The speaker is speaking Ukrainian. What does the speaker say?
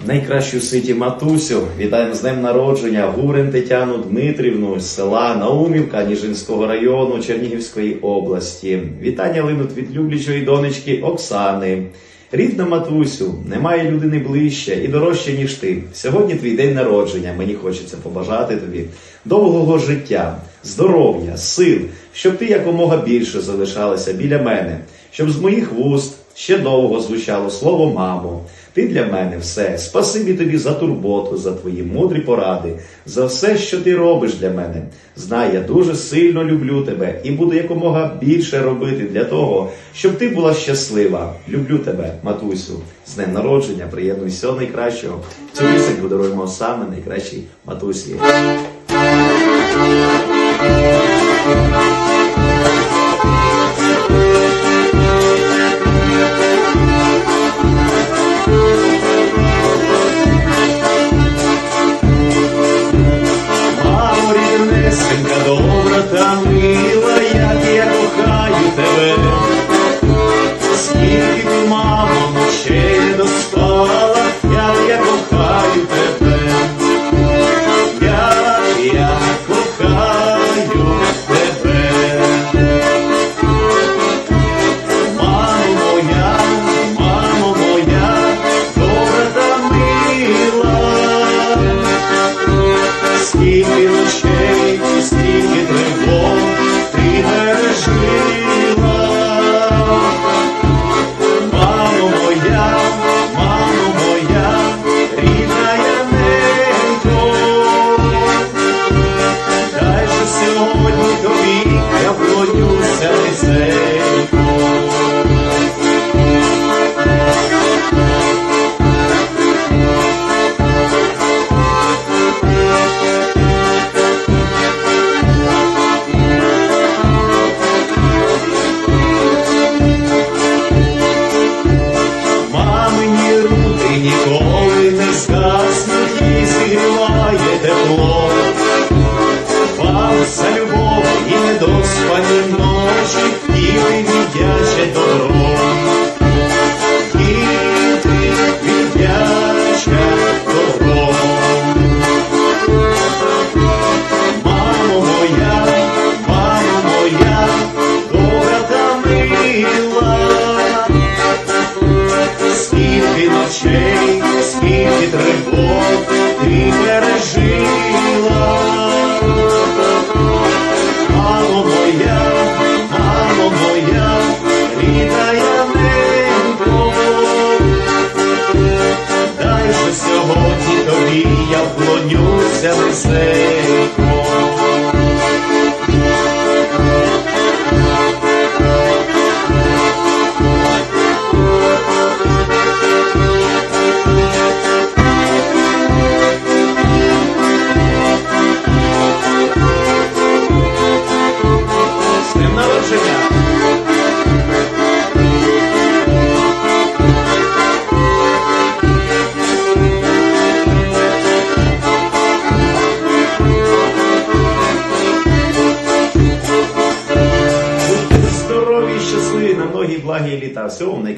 Найкращу в світі матусю вітаємо з днем народження Гурин Тетяну Дмитрівну з села Наумівка Ніжинського району Чернігівської області. Вітання линуть від люблячої донечки Оксани. Рідна матусю, немає людини ближче і дорожче, ніж ти. Сьогодні твій день народження. Мені хочеться побажати тобі довгого життя, здоров'я, сил, щоб ти якомога більше залишалася біля мене, щоб з моїх вуст ще довго звучало слово мамо. Ти для мене все. Спасибі тобі за турботу, за твої мудрі поради, за все, що ти робиш для мене. Знай, я дуже сильно люблю тебе і буду якомога більше робити для того, щоб ти була щаслива. Люблю тебе, матусю. З днем народження, приєднуй всього найкращого. Цю пісеньку даруємо саме найкращій матусі. Seven. Ночей, скільки тривог ти пережила. Мамо моя, мамо моя, рідна небо. дай же сьогодні тобі я вклонюся низенько. Будьте